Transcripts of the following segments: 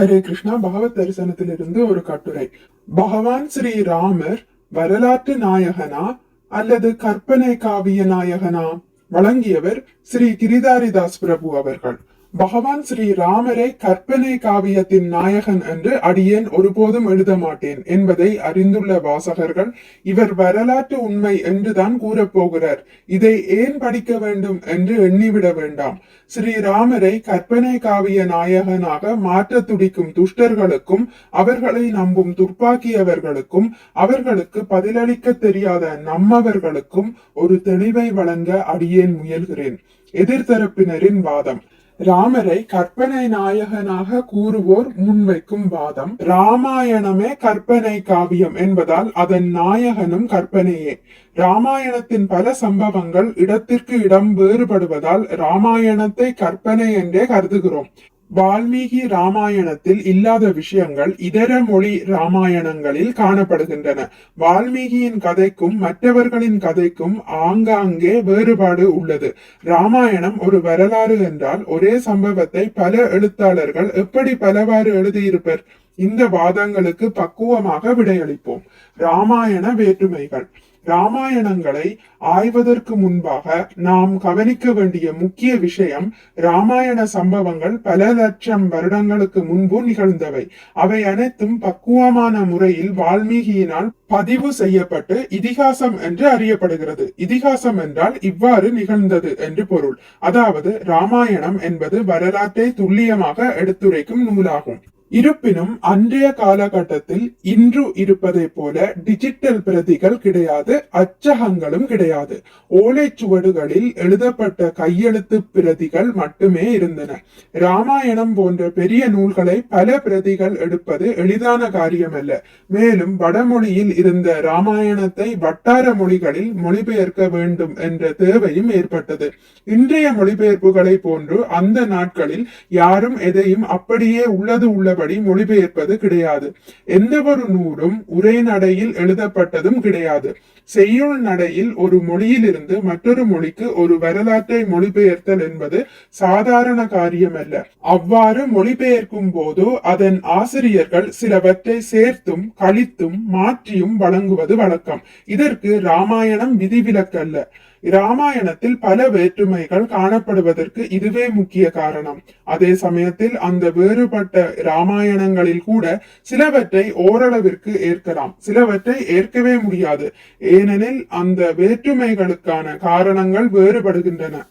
ஹரே கிருஷ்ணா பகவத் தரிசனத்திலிருந்து ஒரு கட்டுரை. பகவான் ஸ்ரீ ராமர் வரலாற்று நாயகனா அல்லது கற்பனை காவிய நாயகனா? வழங்கியவர் ஸ்ரீ கிரிதாரிதாஸ் பிரபு அவர்கள். பகவான் ஸ்ரீ ராமரை கற்பனை காவியத்தின் நாயகன் என்று அடியேன் ஒருபோதும் எழுத மாட்டேன் என்பதை அறிந்துள்ள வாசகர்கள் இவர் வரலாற்று உண்மை என்றுதான் கூறப்போகிறார் இதை ஏன் படிக்க வேண்டும்? என்று எண்ணிவிட வேண்டாம். ஸ்ரீராமரை கற்பனை காவிய நாயகனாக மாற்ற துடிக்கும் துஷ்டர்களுக்கும் அவர்களை நம்பும் துர்ப்பாக்கியவர்களுக்கும் அவர்களுக்கு பதிலளிக்க தெரியாத நம்மவர்களுக்கும் ஒரு தெளிவை வழங்க அடியேன் முயல்கிறேன். எதிர்த்தரப்பினரின் வாதம். ராமரை கற்பனை நாயகனாக கூறுவோர் முன்வைக்கும் வாதம். ராமாயணமே கற்பனை காவியம் என்பதால் அதன் நாயகனும் கற்பனையே. ராமாயணத்தின் பல சம்பவங்கள் இடத்திற்கு இடம் வேறுபடுவதால் ராமாயணத்தை கற்பனை என்றே கருதுகிறோம். வால்மீகி ராமாயணத்தில் இல்லாத விஷயங்கள் இதர மொழி ராமாயணங்களில் காணப்படுகின்றன. வால்மீகியின் கதைக்கும் மற்றவர்களின் கதைக்கும் ஆங்காங்கே வேறுபாடு உள்ளது. ராமாயணம் ஒரு வரலாறு என்றால் ஒரே சம்பவத்தை பல எழுத்தாளர்கள் எப்படி பலவாறு எழுதியிருப்பர்? இந்த வாதங்களுக்கு பக்குவமாக விடையளிப்போம். ராமாயண வேற்றுமைகள். ராமாயணங்களை ஆய்வதற்கு முன்பாக நாம் கவனிக்க வேண்டிய முக்கிய விஷயம் ராமாயண சம்பவங்கள் பல லட்சம் வருடங்களுக்கு முன்பு நிகழ்ந்தவை. அவை அனைத்தும் பக்குவமான முறையில் வால்மீகியினால் பதிவு செய்யப்பட்டு இதிகாசம் என்று அறியப்படுகிறது. இதிகாசம் என்றால் இவ்வாறு நிகழ்ந்தது என்று பொருள். அதாவது ராமாயணம் என்பது வரலாற்றை துல்லியமாக எடுத்துரைக்கும் நூலாகும். இருப்பினும் அன்றைய காலகட்டத்தில் இன்று இருப்பதை போல டிஜிட்டல் பிரதிகள் கிடையாது அச்சகங்களும் கிடையாது. ஓலைச்சுவடுகளில் எழுதப்பட்ட கையெழுத்து பிரதிகள் மட்டுமே இருந்தன. ராமாயணம் போன்ற பெரிய நூல்களை பல பிரதிகள் எடுப்பது எளிதான காரியமல்ல. மேலும் வடமொழியில் இருந்த ராமாயணத்தை வட்டார மொழிகளில் மொழிபெயர்க்க வேண்டும் என்ற தேவையும் ஏற்பட்டது. இன்றைய மொழிபெயர்ப்புகளை போன்று அந்த நாட்களில் யாரும் எதையும் அப்படியே உள்ளது உள்ள உள்ளபடி மொழிபெயர்ப்பது கிடையாது. எந்த ஒரு நூலும் உரை நடையில் எழுதப்பட்டதும் கிடையாது. செய்யுள் நடையில் ஒரு மொழியிலிருந்து மற்றொரு மொழிக்கு ஒரு வரலாற்றை மொழிபெயர்த்தல் என்பது சாதாரண காரியம் அல்ல அவ்வாறு மொழிபெயர்க்கும் போது அதன் ஆசிரியர்கள் சிலவற்றை சேர்த்தும் கழித்தும் மாற்றியும் வழங்குவது வழக்கம். இதற்கு ராமாயணம் விதிவிலக்கல்ல. இராமாயணத்தில் பல வேற்றுமைகள் காணப்படுவதற்கு இதுவே முக்கிய காரணம். அதே சமயத்தில் அந்த வேறுபட்ட இராமாயணங்களில் கூட சிலவற்றை ஓரளவிற்கு ஏற்கலாம். சிலவற்றை ஏற்கவே முடியாது. ஏனெனில் அந்த வேற்றுமைகளுக்கான காரணங்கள் வேறுபடுகின்றன.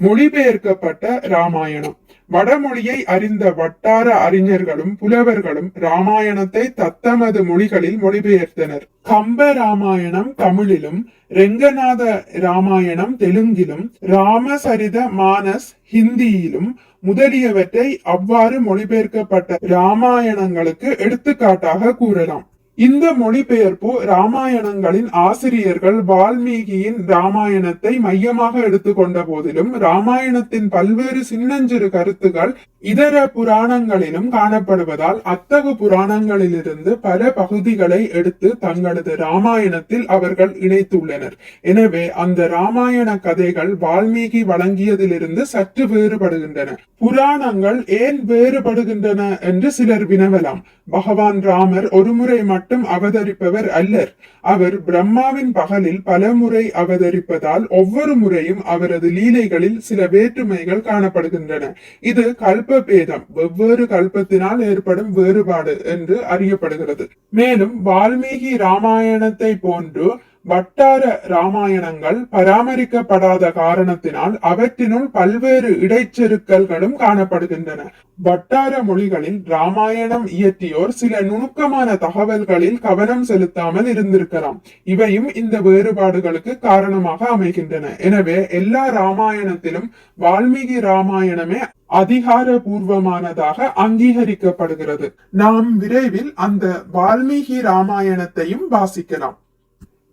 மொழிபெயர்க்கப்பட்ட ராமாயணம் வடமொழியை அறிந்த வட்டார அறிஞர்களும் புலவர்களும் ராமாயணத்தை தத்தமது மொழிகளில் மொழிபெயர்த்தனர். கம்ப ராமாயணம் தமிழிலும் ரெங்கநாத ராமாயணம் தெலுங்கிலும் ராமசரித மானஸ் ஹிந்தியிலும் முதலியவற்றை அவ்வாறு மொழிபெயர்க்கப்பட்ட ராமாயணங்களுக்கு எடுத்துக்காட்டாக கூறலாம். இந்த மொழிபெயர்ப்பு ராமாயணங்களின் ஆசிரியர்கள் வால்மீகியின் ராமாயணத்தை மையமாக எடுத்துக்கொண்ட போதிலும் ராமாயணத்தின் பல்வேறு சின்னஞ்சிறு கருத்துகள் இதர புராணங்களிலும் காணப்படுவதால் அத்தகு புராணங்களிலிருந்து பல பகுதிகளை எடுத்து தங்களது ராமாயணத்தில் அவர்கள் இணைத்துள்ளனர். எனவே அந்த ராமாயண கதைகள் வால்மீகி வழங்கியதிலிருந்து சற்று வேறுபடுகின்றன. புராணங்கள் ஏன் வேறுபடுகின்றன என்று சிலர் வினவலாம். பகவான் ராமர் ஒருமுறை மட்டும் அவதரிப்பவர் அல்லர். அவர் பிரம்மாவின் பகலில் பலமுறை அவதரிப்பதால் ஒவ்வொரு முறையும் அவரது லீலைகளில் சில வேற்றுமைகள் காணப்படுகின்றன. இது கல்ப பேதம் வெவ்வேறு கல்பத்தினால் ஏற்படும் வேறுபாடு என்று அறியப்படுகிறது. மேலும் வால்மீகி ராமாயணத்தை போன்று வட்டார ராமாயணங்கள் பராமரிக்கப்படாத காரணத்தினால் அவற்றினுள் பல்வேறு இடைச்செருக்கல்களும் காணப்படுகின்றன. வட்டார மொழிகளில் ராமாயணம் இயற்றியோர் சில நுணுக்கமான தகவல்களில் கவனம் செலுத்தாமல் இருந்திருக்கலாம். இவையும் இந்த வேறுபாடுகளுக்கு காரணமாக அமைகின்றன. எனவே எல்லா ராமாயணத்திலும் வால்மீகி ராமாயணமே அதிகாரபூர்வமானதாக அங்கீகரிக்கப்படுகிறது. நாம் விரைவில் அந்த வால்மீகி ராமாயணத்தையும் வாசிக்கலாம்.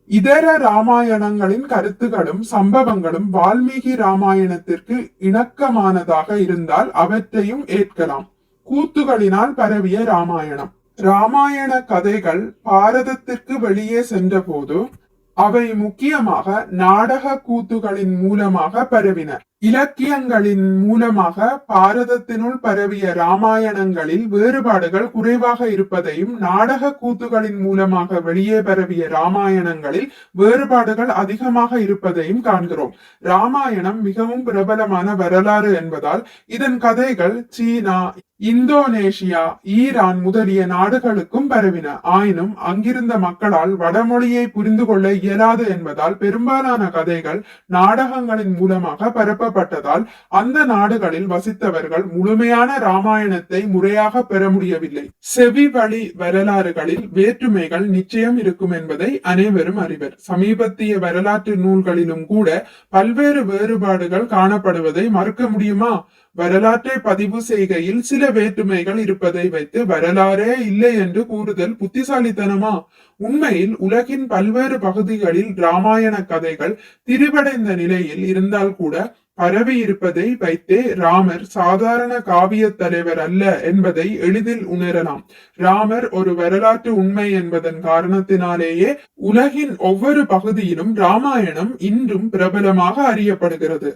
இதர ராமாயணங்களின் கருத்துகளும் சம்பவங்களும் வால்மீகி ராமாயணத்திற்கு இணக்கமானதாக இருந்தால் அவற்றையும் ஏற்கலாம். கூத்துகளினால் பரவிய ராமாயணம். ராமாயண கதைகள் பாரதத்திற்கு வெளியே சென்றபோது அவை முக்கியமாக நாடக கூத்துகளின் மூலமாக பரவின. இலக்கியங்களின் மூலமாக பாரதத்தினுள் பரவிய ராமாயணங்களில் வேறுபாடுகள் குறைவாக இருப்பதையும் நாடக கூத்துகளின் மூலமாக வெளியே பரவிய ராமாயணங்களில் வேறுபாடுகள் அதிகமாக இருப்பதையும் காண்கிறோம். ராமாயணம் மிகவும் பிரபலமான வரலாறு என்பதால் இதன் கதைகள் சீனா இந்தோனேஷியா ஈரான் முதலிய நாடுகளுக்கும் பரவின. ஆயினும் அங்கிருந்த மக்களால் வடமொழியை புரிந்து கொள்ள இயலாது என்பதால் பெரும்பாலான கதைகள் நாடகங்களின் மூலமாக பரப்பப்பட்டதால் அந்த நாடுகளில் வசித்தவர்கள் முழுமையான ராமாயணத்தை முறையாக பெற முடியவில்லை. செவி வழி வரலாறுகளில் வேற்றுமைகள் நிச்சயம் இருக்கும் என்பதை அனைவரும் அறிவர். சமீபத்திய வரலாற்று நூல்களிலும் கூட பல்வேறு வேறுபாடுகள் காணப்படுவதை மறுக்க முடியுமா? வரலாற்றை பதிவு செய்கையில் சில வேற்றுமைகள் இருப்பதை வைத்து வரலாறே இல்லை என்று கூறுதல் புத்திசாலித்தனமா? உண்மையில் உலகின் பல்வேறு பகுதிகளில் ராமாயண கதைகள் திரிவடைந்த நிலையில் இருந்தால் கூட பரவி இருப்பதை வைத்தே ராமர் சாதாரண காவிய தலைவர் அல்ல என்பதை எளிதில் உணரலாம். ராமர் ஒரு வரலாற்று உண்மை என்பதன் காரணத்தினாலேயே உலகின் ஒவ்வொரு பகுதியிலும் ராமாயணம் இன்றும் பிரபலமாக அறியப்படுகிறது.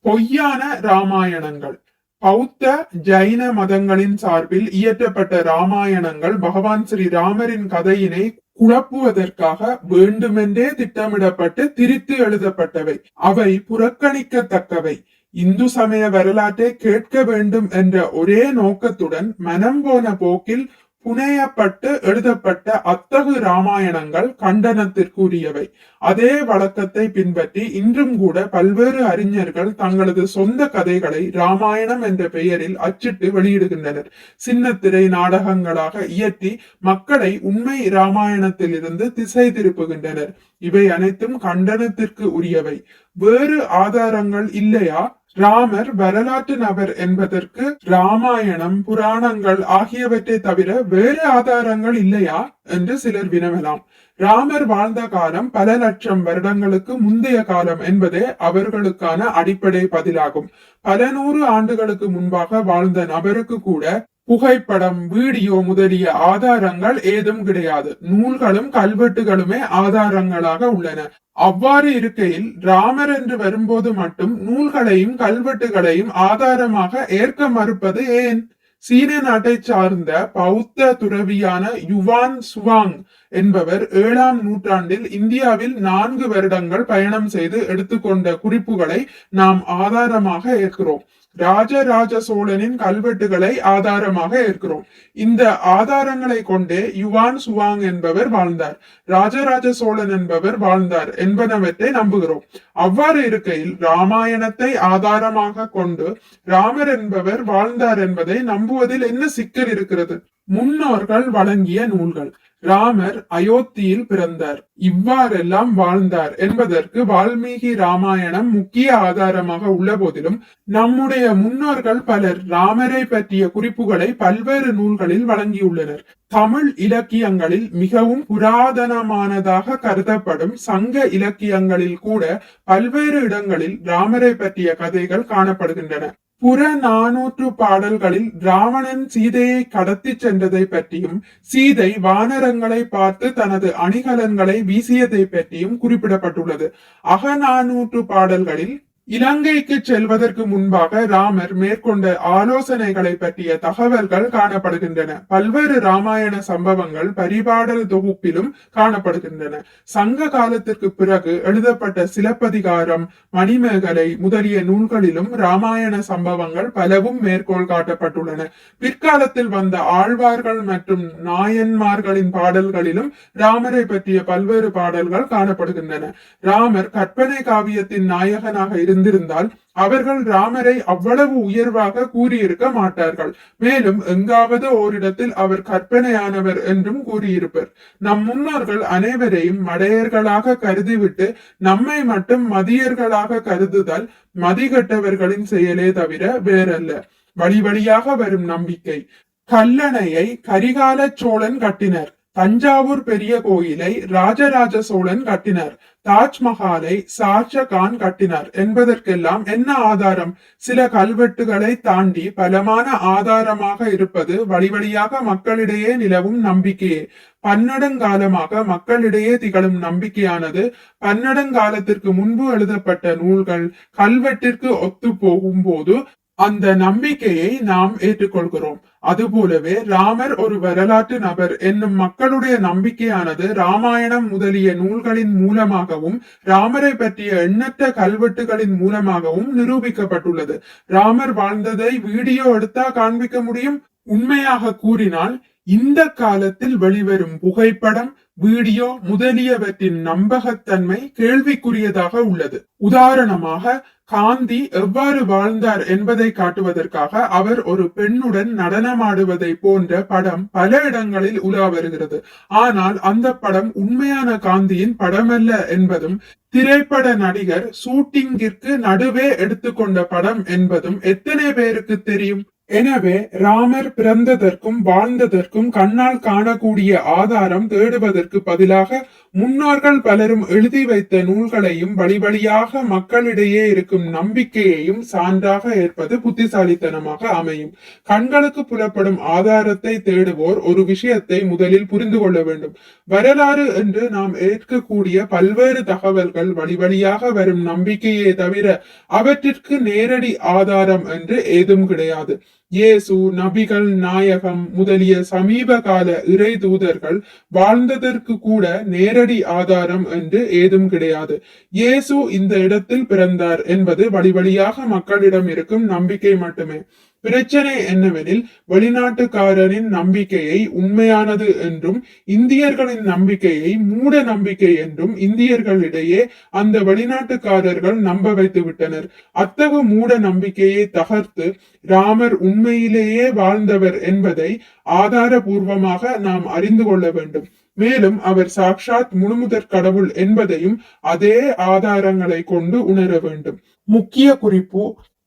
பொய்யான ராமாயணங்கள் பௌத்த ஜைன மதங்களின் சார்பில் இயற்றப்பட்ட ராமாயணங்கள் பகவான் ஸ்ரீ ராமரின் கதையினை குழப்புவதற்காக வேண்டுமென்றே திட்டமிடப்பட்டு திரித்து எழுதப்பட்டவை. அவை புறக்கணிக்கத்தக்கவை. இந்து சமய வரலாற்றை கேட்க வேண்டும் என்ற ஒரே நோக்கத்துடன் மனம் போன போக்கில் புனையப்பட்டு எழுதப்பட்ட அத்தகு ராமாயணங்கள் கண்டனத்திற்குரியவை. அதே வழக்கத்தை பின்பற்றி இன்றும் கூட பல்வேறு அறிஞர்கள் தங்களது சொந்த கதைகளை ராமாயணம் என்ற பெயரில் அச்சிட்டு வெளியிடுகின்றனர். சின்னத்திரை நாடகங்களாக இயற்றி மக்களை உண்மை ராமாயணத்திலிருந்து திசை திருப்புகின்றனர். இவை அனைத்தும் கண்டனத்திற்கு உரியவை. வேறு ஆதாரங்கள் இல்லையா? ராமர் வரலாற்று நபர் என்பதற்கு ராமாயணம் புராணங்கள் ஆகியவற்றை தவிர வேறு ஆதாரங்கள் இல்லையா என்று சிலர் வினவலாம். ராமர் வாழ்ந்த காலம் பல லட்சம் வருடங்களுக்கு முந்தைய காலம் என்பதே அவர்களுக்கான அடிப்படை பதிலாகும். பல நூறு ஆண்டுகளுக்கு முன்பாக வாழ்ந்த நபருக்கு கூட புகைப்படம் வீடியோ முதலிய ஆதாரங்கள் ஏதும் கிடையாது. நூல்களும் கல்வெட்டுகளுமே ஆதாரங்களாக உள்ளன. அவ்வாறு இருக்கையில் ராமர் என்று வரும்போது மட்டும் நூல்களையும் கல்வெட்டுகளையும் ஆதாரமாக ஏற்க மறுப்பது ஏன்? சீன நாட்டை சார்ந்த பௌத்த துறவியான யுவான் சுவாங் என்பவர் ஏழாம் நூற்றாண்டில் இந்தியாவில் நான்கு வருடங்கள் பயணம் செய்து எடுத்துக்கொண்ட குறிப்புகளை நாம் ஆதாரமாக ஏற்கிறோம். ராஜராஜ சோழனின் கல்வெட்டுகளை ஆதாரமாக ஏற்கிறோம். இந்த ஆதாரங்களை கொண்டே யுவான் சுவாங் என்பவர் வாழ்ந்தார். ராஜராஜ சோழன் என்பவர் வாழ்ந்தார் என்பனவற்றை நம்புகிறோம். அவ்வாறு இருக்கையில் ராமாயணத்தை ஆதாரமாக கொண்டு ராமர் என்பவர் வாழ்ந்தார் என்பதை நம்புவதில் என்ன சிக்கல் இருக்கிறது? முன்னோர்கள் வழங்கிய நூல்கள். ராமர் அயோத்தியில் பிறந்தார். இவ்வாறெல்லாம் வாழ்ந்தார் என்பதற்கு வால்மீகி ராமாயணம் முக்கிய ஆதாரமாக உள்ள போதிலும் நம்முடைய முன்னோர்கள் பலர் ராமரை பற்றிய குறிப்புகளை பல்வேறு நூல்களில் வழங்கியுள்ளனர். தமிழ் இலக்கியங்களில் மிகவும் புராதனமானதாக கருதப்படும் சங்க இலக்கியங்களில் கூட பல்வேறு இடங்களில் ராமரை பற்றிய கதைகள் காணப்படுகின்றன. புற நாநூற்று பாடல்களில் ராவணன் சீதையை கடத்தி சென்றதை பற்றியும் சீதை வானரங்களை பார்த்து தனது அணிகலன்களை வீசியதை பற்றியும் குறிப்பிடப்பட்டுள்ளது. அகநானூற்று பாடல்களில் இலங்கைக்கு செல்வதற்கு முன்பாக ராமர் மேற்கொண்ட ஆலோசனைகளை பற்றிய தகவல்கள் காணப்படுகின்றன. பல்வேறு ராமாயண சம்பவங்கள் பரிபாடல் தொகுப்பிலும் காணப்படுகின்றன. சங்க காலத்திற்கு பிறகு எழுதப்பட்ட சிலப்பதிகாரம் மணிமேகலை முதலிய நூல்களிலும் ராமாயண சம்பவங்கள் பலவும் மேற்கோள் காட்டப்பட்டுள்ளன. பிற்காலத்தில் வந்த ஆழ்வார்கள் மற்றும் நாயன்மார்களின் பாடல்களிலும் ராமரை பற்றிய பல்வேறு பாடல்கள் காணப்படுகின்றன. ராமர் கற்பனை காவியத்தின் நாயகனாக இருந்த இருந்திருந்தால் அவர்கள் ராமரை அவ்வளவு உயர்வாக கூறியிருக்க மாட்டார்கள். மேலும் எங்காவது ஓரிடத்தில் அவர் கற்பனையானவர் என்றும் கூறியிருப்பர். நம் முன்னோர்கள் அனைவரையும் மடையர்களாக கருதிவிட்டு நம்மை மட்டும் மதியர்களாக கருதுதல் மதிகட்டவர்களின் செயலே தவிர வேறல்ல. வழி வழியாக வரும் நம்பிக்கை. கல்லணையை கரிகால சோழன் கட்டினர். தஞ்சாவூர் பெரிய கோயிலை ராஜராஜ சோழன் கட்டினார். தாஜ்மஹாலை ஷாஜகான் கட்டினார். என்பதற்கெல்லாம் என்ன ஆதாரம்? சில கல்வெட்டுகளை தாண்டி பலமான ஆதாரமாக இருப்பது வழிவழியாக மக்களிடையே நிலவும் நம்பிக்கையே. பன்னெடுங்காலமாக மக்களிடையே திகழும் நம்பிக்கையானது பன்னெடுங்காலத்திற்கு முன்பு எழுதப்பட்ட நூல்கள் கல்வெட்டிற்கு ஒத்து போகும் போது அந்த நம்பிக்கையை நாம் ஏற்றுக்கொள்கிறோம். அதுபோலவே ராமர் ஒரு வரலாற்று நபர் என்னும் மக்களுடைய நம்பிக்கையானது ராமாயணம் முதலிய நூல்களின் மூலமாகவும் ராமரை பற்றிய எண்ணற்ற கல்வெட்டுகளின் மூலமாகவும் நிரூபிக்கப்பட்டுள்ளது. ராமர் வாழ்ந்ததை வீடியோ எடுத்தா காண்பிக்க முடியும்? உண்மையாக கூறினால் இந்த காலத்தில் வெளிவரும் புகைப்படம் வீடியோ முதலியவற்றின் நம்பகத்தன்மை கேள்விக்குரியதாக உள்ளது. உதாரணமாக காந்தி எவ்வாறு வாழ்ந்தார் என்பதை காட்டுவதற்காக அவர் ஒரு பெண்ணுடன் நடனமாடுவதை போன்ற படம் பல இடங்களில் உலா வருகிறது. ஆனால் அந்த படம் உண்மையான காந்தியின் படமல்ல என்பதும் திரைப்பட நடிகர் ஷூட்டிங்கிற்கு நடுவே எடுத்துக்கொண்ட படம் என்பதும் எத்தனை பேருக்கு தெரியும்? எனவே ராமர் பிறந்ததற்கும் வாழ்ந்ததற்கும் கண்ணால் காணக்கூடிய ஆதாரம் தேடுவதற்கு பதிலாக முன்னோர்கள் பலரும் எழுதி வைத்த நூல்களையும் வழிவழியாக மக்களிடையே இருக்கும் நம்பிக்கையையும் சான்றாக ஏற்பது புத்திசாலித்தனமாக அமையும். கண்களுக்கு புலப்படும் ஆதாரத்தை தேடுவோர் ஒரு விஷயத்தை முதலில் புரிந்து கொள்ள வேண்டும். வரலாறு என்று நாம் ஏற்கக்கூடிய பல்வேறு தகவல்கள் வழிவழியாக வரும் நம்பிக்கையே தவிர அவற்றிற்கு நேரடி ஆதாரம் என்று ஏதும் கிடையாது. இயேசு நபிகள் நாயகம் முதலிய சமீப கால இறை தூதர்கள் வாழ்ந்ததற்கு கூட நேரடி ஆதாரம் என்று ஏதும் கிடையாது. இயேசு இந்த இடத்தில் பிறந்தார் என்பது வழி வழியாக மக்களிடம் இருக்கும் நம்பிக்கை மட்டுமே. பிரச்சனை என்னவெனில் வெளிநாட்டுக்காரரின் நம்பிக்கையை உண்மையானது என்றும் இந்தியர்களின் நம்பிக்கையை மூட நம்பிக்கை என்றும் இந்தியர்களிடையே அந்த வெளிநாட்டுக்காரர்கள் நம்ப வைத்து விட்டனர். அத்தகு மூட நம்பிக்கையை தகர்த்து ராமர் உண்மையிலேயே வாழ்ந்தவர் என்பதை ஆதாரபூர்வமாக நாம் அறிந்து கொள்ள வேண்டும். மேலும் அவர் சாக்ஷாத் முழுமுதற் கடவுள் என்பதையும் அதே ஆதாரங்களை கொண்டு உணர வேண்டும். முக்கிய குறிப்பு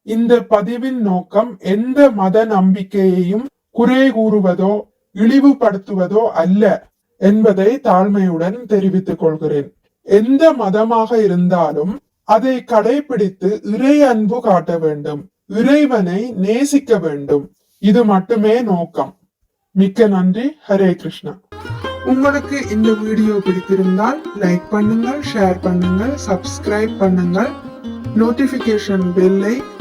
இந்த பதிவின் நோக்கம் எந்த மத நம்பிக்கையையும் குறை கூறுவதோ இழிவுபடுத்துவதோ அல்ல என்பதை தாழ்மையுடன் தெரிவித்துக் கொள்கிறேன். எந்த மதமாக இருந்தாலும் அதை கடைபிடித்து இறை அன்பு காட்ட வேண்டும் இறைவனை நேசிக்க வேண்டும். இது மட்டுமே நோக்கம். மிக்க நன்றி. ஹரே கிருஷ்ணா. உங்களுக்கு இந்த வீடியோ பிடித்திருந்தால் லைக் பண்ணுங்கள் ஷேர் பண்ணுங்கள் சப்ஸ்கிரைப் பண்ணுங்கள். நோட்டிபிகேஷன் பெல்லை